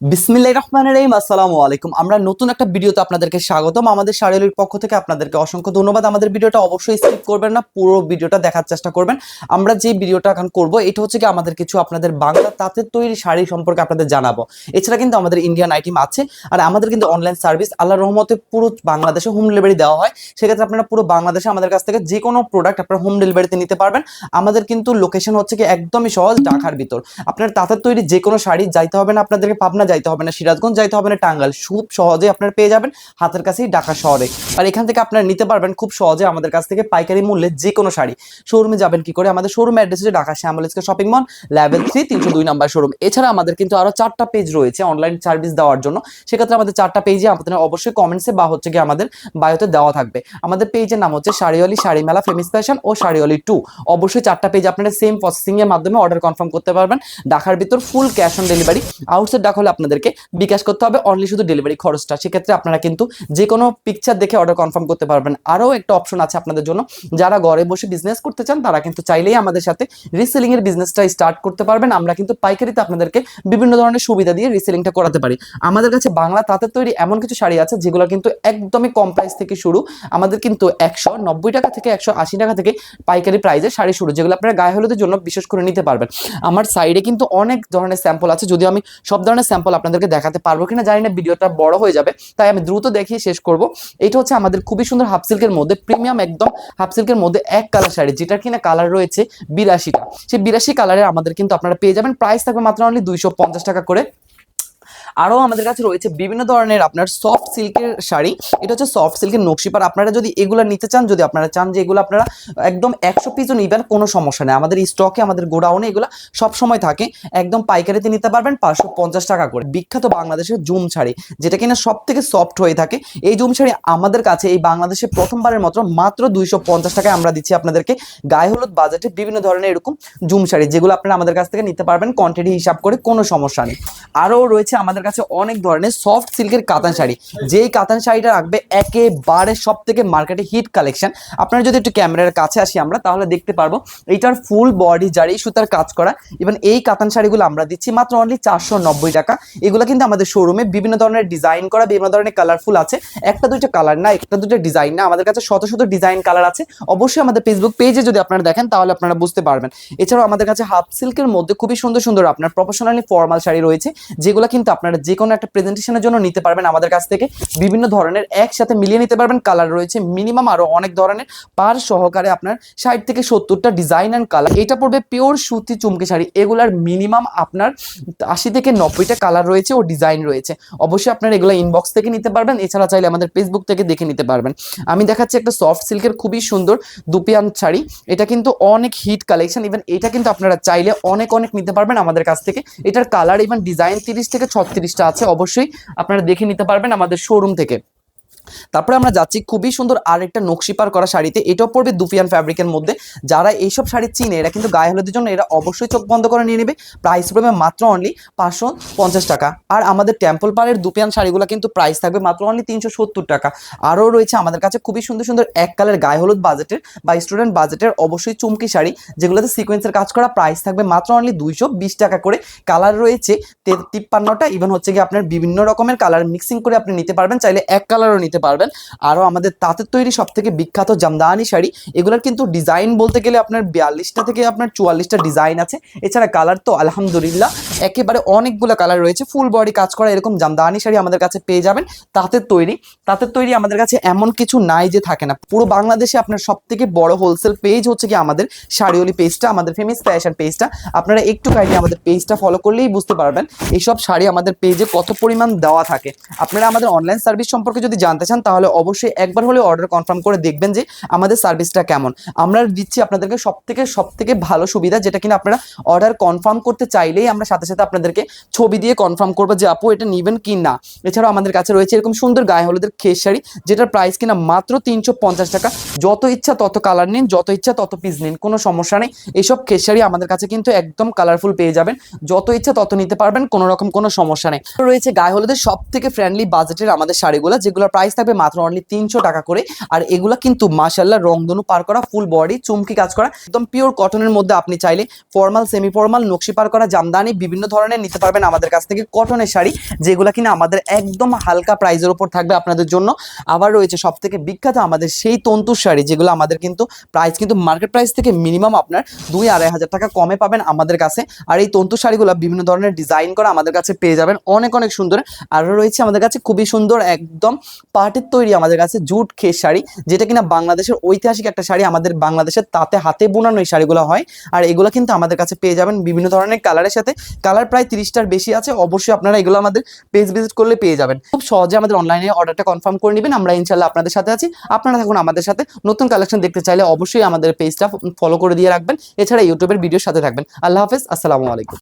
বিসমিল্লাহ রহমান রহিম, আসসালামু আলাইকুম। আমরা নতুন একটা ভিডিওতে আপনাদেরকে স্বাগতম। আমাদের পক্ষ থেকে আপনাদেরকে অসংখ্য ধন্যবাদ। আমাদের ভিডিওটা অবশ্যই স্কিপ করবেন না, পুরো ভিডিওটা দেখার চেষ্টা করবেন। আমরা যে ভিডিওটা এখন করব, এটা হচ্ছে কি আমাদের কিছু আপনাদের বাংলা তাঁতের তৈরি শাড়ি সম্পর্কে আপনাদের জানাব। এছাড়া কিন্তু আমাদের ইন্ডিয়ান আছে, আর আমাদের কিন্তু অনলাইন সার্ভিস আল্লাহ রহমতে পুরো বাংলাদেশে হোম ডেলিভারি দেওয়া হয়। সেক্ষেত্রে আপনারা পুরো বাংলাদেশে আমাদের কাছ থেকে যে কোনো প্রোডাক্ট আপনারা হোম ডেলিভারিতে নিতে পারবেন। আমাদের কিন্তু লোকেশন হচ্ছে কি একদমই সহজ ঢাকার ভিতর। আপনার তাঁতের তৈরি যে কোনো শাড়ি যাইতে হবে না, আপনাদেরকে পাবনা যাইতে হবে না, সিরাজগঞ্জ যাইতে হবে না টাঙ্গাল খুব সহজে আপনারা পেয়ে যাবেন হাতের কাছেই ঢাকা শহরে। আর এখান থেকে আপনারা নিতে পারবেন খুব সহজে আমাদের কাছ থেকে পাইকারি মূল্যে যে কোনো শাড়ি। শোরুমে যাবেন কি করে? আমাদের শোরুম অ্যাড্রেস হচ্ছে ঢাকা শ্যামলিসকে শপিং মল, লেভেল থ্রি, তিনশো দুই নাম্বার শোরুম। এছাড়া আমাদের কিন্তু আরও চারটা পেজ রয়েছে অনলাইন সার্ভিস দেওয়ার জন্য। সেক্ষেত্রে আমাদের চারটা পেজে আপনাদের অবশ্যই কমেন্টসে বা হচ্ছে কি আমাদের বায়োতে দেওয়া থাকবে। আমাদের পেজের নাম হচ্ছে শাড়িওয়ালি শাড়ি মেলা ফেমিস ফ্যাশন ও শাড়িওয়ালি টু অবশ্যই চারটা পেজ আপনারা সেম প্রসেসিং এর মাধ্যমে অর্ডার কনফার্ম করতে পারবেন। ঢাকার ভিতর full cash on delivery outside Dhaka হলে আপনাদেরকে বিকাশ করতে হবে অনলি শুধু ডেলিভারি খরচটা। সেক্ষেত্রে আপনারা কিন্তু যে কোনো পিকচার দেখে অর্ডার কনফার্ম করতে পারবেন। আরও একটা অপশন আছে আপনাদের জন্য। যারা ঘরে বসে বিজনেস করতে চান, তারা কিন্তু চাইলেই আমাদের সাথে রিসেলিং এর বিজনেসটা স্টার্ট করতে পারবেন। আমরা কিন্তু পাইকারিতে আপনাদেরকে বিভিন্ন ধরনের সুবিধা দিয়ে রিসেলিংটা করাতে পারি। আমাদের কাছে বাংলা তাঁতের তৈরি এমন কিছু শাড়ি আছে, যেগুলো কিন্তু একদমই কম প্রাইস থেকে শুরু। আমাদের কিন্তু একশো নব্বই টাকা থেকে একশো আশি টাকা থেকে পাইকারি প্রাইসে শাড়ি শুরু, যেগুলো আপনারা গায়ে হলুদের জন্য বিশেষ করে নিতে পারবেন। আমার সাইডে কিন্তু অনেক ধরনের স্যাম্পল আছে। যদিও আমি সব ধরনের স্যাম্পল আপনাদেরকে দেখাতে পারব কিনা জানি না, ভিডিওটা বড় হয়ে যাবে। তাই আমি দ্রুত দেখিয়ে শেষ করব। এটা হচ্ছে আমাদের খুবই সুন্দর হাফ সিল্কের মধ্যে, প্রিমিয়াম একদম হাফ সিল্কের মধ্যে এক কালার শাড়ি, যেটার কিনা কালার রয়েছে বিরাশিটা। সেই বিরাশি কালারে আমাদের কিন্তু আপনারা পেয়ে যাবেন। প্রাইস থাকবে মাত্র অনলি দুইশো পঞ্চাশ টাকা করে। আরও আমাদের কাছে রয়েছে বিভিন্ন ধরনের আপনার সফট সিল্কের শাড়ি। এটা হচ্ছে সফট সিল্কের নকশিপার আপনারা যদি এগুলো নিতে চান, যদি আপনারা চান যে এগুলো আপনারা একদম একশো পিসও নিবেন, কোনো সমস্যা নেই। আমাদের স্টকে আমাদের গোডাউনে এগুলো সব সময় থাকে। একদম পাইকারিতে নিতে পারবেন পাঁচশো পঞ্চাশ টাকা করে। বিখ্যাত বাংলাদেশের জুম শাড়ি, যেটা কিনা সব থেকে সফট হয়ে থাকে। এই জুম শাড়ি আমাদের কাছে এই বাংলাদেশে প্রথমবারের মতো মাত্র দুইশো পঞ্চাশ টাকায় আমরা দিচ্ছি আপনাদেরকে। গায়ে হলুদ বাজেটে বিভিন্ন ধরনের এরকম জুম শাড়ি, যেগুলো আপনারা আমাদের কাছ থেকে নিতে পারবেন। কোয়ান্টিটি হিসাব করে কোনো সমস্যা নেই। আরও রয়েছে আমাদের কাছে অনেক ধরনের সফট সিল্কের কাতান শাড়ি। যেই কাতান শাড়িটা রাখবে একেবারে সব থেকে মার্কেটে হিট কালেকশন আপনারা যদি একটু ক্যামেরার কাছে আসি আমরা, তাহলে দেখতে পারব এইটার ফুল বডি জারি, সুতার কাজ করা। এবং এই কাতান শাড়িগুলো আমরা দিচ্ছি মাত্র অনলি চারশো নব্বই টাকা। এগুলো কিন্তু আমাদের শোরুমে বিভিন্ন ধরনের ডিজাইন করা, বিভিন্ন ধরনের কালারফুল আছে। একটা দুইটা কালার না, একটা দুটো ডিজাইন না। আমাদের কাছে শত শত ডিজাইন কালার আছে। অবশ্যই আমাদের ফেসবুক পেজে যদি আপনারা দেখেন, তাহলে আপনারা বুঝতে পারবেন। এছাড়াও আমাদের কাছে হাফ সিল্কের মধ্যে খুবই সুন্দর সুন্দর আপনার প্রফেশনালি ফর্মাল শাড়ি রয়েছে, যেগুলো কিন্তু আপনারা যে কোনো একটা প্রেজেন্টেশনের জন্য নিতে পারবেন আমাদের কাছ থেকে। বিভিন্ন ধরনের একসাথে মিলিয়ে নিতে পারবেন। কালার রয়েছে মিনিমাম আরও অনেক ধরনের। পার সহকারে আপনার ষাট থেকে সত্তরটা ডিজাইন অ্যান্ড কালার এটা পড়বে পিওর সুতি চুমকি শাড়ি। এগুলার মিনিমাম আপনার আশি থেকে নব্বইটা কালার রয়েছে ও ডিজাইন রয়েছে। অবশ্যই আপনারা এগুলো ইনবক্স থেকে নিতে পারবেন। এছাড়া চাইলে আমাদের ফেসবুক থেকে দেখে নিতে পারবেন। আমি দেখাচ্ছি একটা সফট সিল্কের খুবই সুন্দর দুপিয়ান শাড়ি। এটা কিন্তু অনেক হিট কালেকশন ইভেন এটা কিন্তু আপনারা চাইলে অনেক অনেক নিতে পারবেন আমাদের কাছ থেকে। এটার কালার ইভেন ডিজাইন তিরিশ থেকে ছত্রিশটা আছে অবশ্যই আপনারা দেখে নিতে পারবেন আমাদের শোরুম থেকে। তারপরে আমরা যাচ্ছি খুবই সুন্দর আরেকটা নকশিপার করা শাড়িতে। এটাও পড়বে দুপিয়ান ফ্যাব্রিকের মধ্যে। যারা এইসব শাড়ি চিনে, এরা কিন্তু গায়ে হলুদের জন্য এরা অবশ্যই চোখ বন্ধ করে নিয়ে নেবে। প্রাইস পড়বে মাত্র অনলি পাঁচশো পঞ্চাশ টাকা। আর আমাদের টেম্পল পাড়ের দুপিয়ান শাড়িগুলো কিন্তু প্রাইস থাকবে মাত্র অনলি তিনশো সত্তর টাকা। আরও রয়েছে আমাদের কাছে খুবই সুন্দর সুন্দর এক কালার গায়ে হলুদ বাজেটের বা স্টুডেন্ট বাজেটের অবশ্যই চুমকি শাড়ি, যেগুলোতে সিকোয়েন্সের কাজ করা প্রাইস থাকবে মাত্র অনলি দুইশো বিশ টাকা করে। কালার রয়েছে তিপ্পান্নটা। ইভেন হচ্ছে কি আপনার বিভিন্ন রকমের কালার মিক্সিং করে আপনি নিতে পারবেন। চাইলে এক কালারও নিতে পারবেন। আরও আমাদের তাঁতের তৈরি সব থেকে বিখ্যাত জামদানি শাড়ি, এগুলোর কিন্তু ডিজাইন বলতে গেলে আপনার বিয়াল্লিশটা থেকে আপনার চুয়াল্লিশটা ডিজাইন আছে। এছাড়া কালার তো আলহামদুলিল্লাহ, একেবারে অনেকগুলো কালার রয়েছে। ফুল বডি কাজ করা এরকম জামদানি শাড়ি আমাদের কাছে পেয়ে যাবেন তাঁতের তৈরি। তাঁতের তৈরি আমাদের কাছে এমন কিছু নাই যে থাকে না। পুরো বাংলাদেশে আপনার সব থেকে বড় হোলসেল পেজ হচ্ছে কি আমাদের শাড়িওলি পেজটা আমাদের ফেমাস ফ্যাশন পেজটা আপনারা একটু কাইন্ডলি আমাদের পেজটা ফলো করলেই বুঝতে পারবেন, এইসব শাড়ি আমাদের পেজে কত পরিমাণ দেওয়া থাকে। আপনারা আমাদের অনলাইন সার্ভিস সম্পর্কে যদি জানতে চান তাহলে অবশ্যই একবার হলে অর্ডার কনফার্ম করে দেখবেন যে আমাদের সার্ভিসটা কেমন। আমরা দিচ্ছি আপনাদেরকে সব থেকে সব থেকে ভালো সুবিধা, যেটা কিনা আপনারা অর্ডার কনফার্ম করতে চাইলেই আমরা সাথে সাথে আপনাদেরকে ছবি দিয়ে কনফার্ম করব যে, আপু, এটা নেবেন কি না? এছাড়াও আমাদের কাছে রয়েছে এরকম সুন্দর গায়ে হলুদের খেস শাড়ি যেটার প্রাইস কিনা মাত্র তিনশো পঞ্চাশ টাকা। যত ইচ্ছা তত কালার নিন, যত ইচ্ছা তত পিস নিন, কোনো সমস্যা নেই। এইসব খেস শাড়ি আমাদের কাছে কিন্তু একদম কালারফুল পেয়ে যাবেন। যত ইচ্ছা তত নিতে পারবেন, কোনো রকম কোনো সমস্যা নেই। রয়েছে গায়ে হলুদের সব থেকে ফ্রেন্ডলি বাজেটের আমাদের শাড়িগুলো, যেগুলোর প্রাইস থাকবে মাত্র অনলি তিনশো টাকা করে। আর এগুলা কিন্তু মাসাল্লাহ রংধনু পার করা ফুল বডি চুমকি কাজ করা, একদম পিওর কটনের মধ্যে আপনি চাইলে ফর্মাল সেমি ফর্মাল নকশি পার করা, জামদানি, বিভিন্ন ধরনের নিতে পারবেন আমাদের কাছ থেকে কটনের শাড়ি, যেগুলো কিনা আমাদের একদম হালকা প্রাইজের উপর থাকবে আপনাদের জন্য। আবার রয়েছে সব থেকে বিখ্যাত আমাদের সেই তন্তুর শাড়ি, যেগুলো আমাদের কিন্তু প্রাইস কিন্তু মার্কেট প্রাইস থেকে মিনিমাম আপনার দুই আড়াই হাজার টাকা কমে পাবেন আমাদের কাছে। আর এই তন্তু শাড়িগুলো বিভিন্ন ধরনের ডিজাইন করা আমাদের কাছে পেয়ে যাবেন। অনেক অনেক সুন্দর। আরও রয়েছে আমাদের কাছে খুবই সুন্দর, একদম পাটের তৈরি আমাদের কাছে জুট খেস শাড়ি, যেটা কিনা বাংলাদেশের ঐতিহাসিক একটা শাড়ি, আমাদের বাংলাদেশের তাতে হাতে বোনানো এই শাড়িগুলো হয়। আর এগুলো কিন্তু আমাদের কাছে পেয়ে যাবেন বিভিন্ন ধরনের কালারের সাথে। কালার প্রায় তিরিশটার বেশি আছে, অবশ্যই আপনারা এগুলো আমাদের পেজ ভিজিট করলে পেয়ে যাবেন। খুব সহজে আমাদের অনলাইনে অর্ডারটা কনফার্ম করে নেবেন, আমরা ইনশাল্লাহ আপনাদের সাথে আছি। আপনারা থাকুন আমাদের সাথে। নতুন কালেকশন দেখতে চাইলে অবশ্যই আমাদের পেজটা ফলো করে দিয়ে রাখবেন। এছাড়া ইউটিউবের ভিডিওর সাথে থাকবেন। আল্লাহ হাফেজ, আসসালামু আলাইকুম।